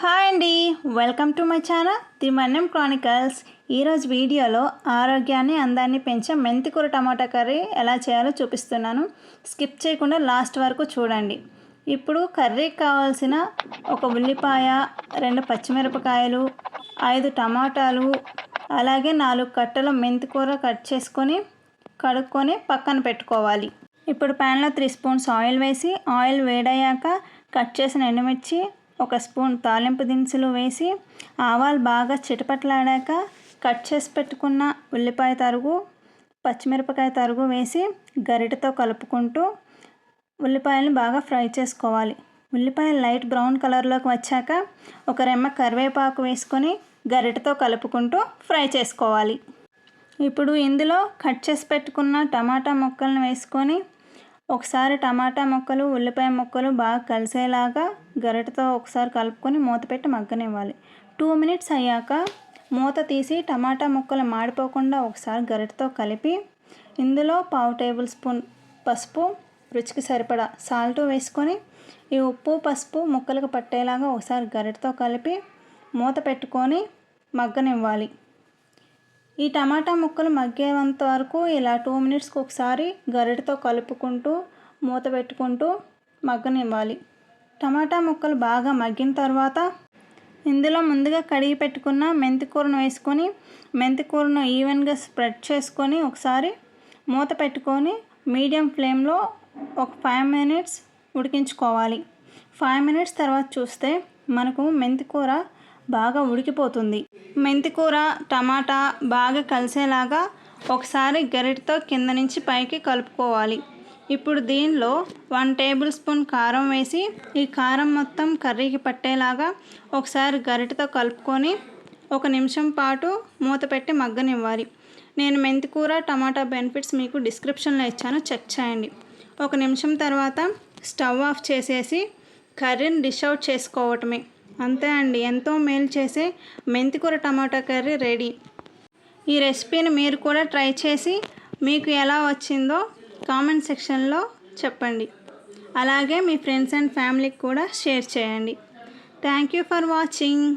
Hi అండి. Welcome to my channel the Mannam chronicles ఈరోజు వీడియోలో ఆరోగ్యాన్ని అందాన్ని పెంచే మెంతికూర టమాటా కర్రీ ఎలా చేయాలో చూపిస్తున్నాను. స్కిప్ చేయకుండా లాస్ట్ వరకు చూడండి. ఇప్పుడు కర్రీకి కావాల్సిన ఒక ఉల్లిపాయ రెండు పచ్చిమిరపకాయలు ఐదు టమాటాలు అలాగే నాలుగు కట్టలు మెంతికూర కట్ చేసుకొని కడుక్కొని పక్కన పెట్టుకోవాలి. ఇప్పుడు ప్యాన్లో త్రీ స్పూన్స్ ఆయిల్ వేసి ఆయిల్ వేడయ్యాక కట్ చేసిన ఎండుమిర్చి ఒక స్పూన్ తాలింపు దినుసులు వేసి ఆవాలు బాగా చిటపట్లాడాక కట్ చేసి పెట్టుకున్న ఉల్లిపాయ తరుగు పచ్చిమిరపకాయ తరుగు వేసి గరిటతో కలుపుకుంటూ ఉల్లిపాయలను బాగా ఫ్రై చేసుకోవాలి. ఉల్లిపాయలు లైట్ బ్రౌన్ కలర్లోకి వచ్చాక ఒక రెమ్మ కరివేపాకు వేసుకొని గరిటతో కలుపుకుంటూ ఫ్రై చేసుకోవాలి. ఇప్పుడు ఇందులో కట్ చేసి పెట్టుకున్న టమాటా ముక్కలను వేసుకొని ఒకసారి టమాటా ముక్కలు ఉల్లిపాయ ముక్కలు బాగా కలిసేలాగా గరిటతో ఒకసారి కలుపుకొని మూత పెట్టి మగ్గనివ్వాలి. టూ మినిట్స్ అయ్యాక మూత తీసి టమాటా ముక్కలు మాడిపోకుండా ఒకసారి గరిటతో కలిపి ఇందులో పావు టేబుల్ స్పూన్ పసుపు రుచికి సరిపడా సాల్ట్ వేసుకొని ఈ ఉప్పు పసుపు ముక్కలకు పట్టేలాగా ఒకసారి గరిటతో కలిపి మూత పెట్టుకొని మగ్గనివ్వాలి. ఈ టమాటా ముక్కలు మగ్గేంత వరకు ఇలా టూ మినిట్స్కి ఒకసారి గరిటతో కలుపుకుంటూ మూత పెట్టుకుంటూ మగ్గనివ్వాలి. టమాటా ముక్కలు బాగా మగ్గిన తర్వాత ఇందులో ముందుగా కడిగి పెట్టుకున్న మెంతికూరను వేసుకొని మెంతికూరను ఈవెన్గా స్ప్రెడ్ చేసుకొని ఒకసారి మూత పెట్టుకొని మీడియం ఫ్లేమ్లో ఒక ఫైవ్ మినిట్స్ ఉడికించుకోవాలి. ఫైవ్ మినిట్స్ తర్వాత చూస్తే మనకు మెంతికూర బాగా ఉడికిపోతుంది. మెంతికూర టమాటా బాగా కలిసేలాగా ఒకసారి గరిటతో కింద నుంచి పైకి కలుపుకోవాలి. ఇప్పుడు దీనిలో వన్ టేబుల్ స్పూన్ కారం వేసి ఈ కారం మొత్తం కర్రీకి పట్టేలాగా ఒకసారి గరిటతో కలుపుకొని ఒక నిమిషం పాటు మూత పెట్టి మగ్గనివ్వాలి. నేను మెంతికూర టమాటా బెనిఫిట్స్ మీకు డిస్క్రిప్షన్లో ఇచ్చాను. చెక్ చేయండి. ఒక నిమిషం తర్వాత స్టవ్ ఆఫ్ చేసేసి కర్రీని డిష్ అవుట్ చేసుకోవటమే. అంతే అండి. ఎంతో మేలు చేసే మెంతికూర టమాటా కర్రీ రెడీ. ఈ రెసిపీని మీరు కూడా ట్రై చేసి మీకు ఎలా వచ్చిందో కామెంట్ సెక్షన్లో చెప్పండి. అలాగే మీ ఫ్రెండ్స్ అండ్ ఫ్యామిలీకి కూడా షేర్ చేయండి. Thank you for watching.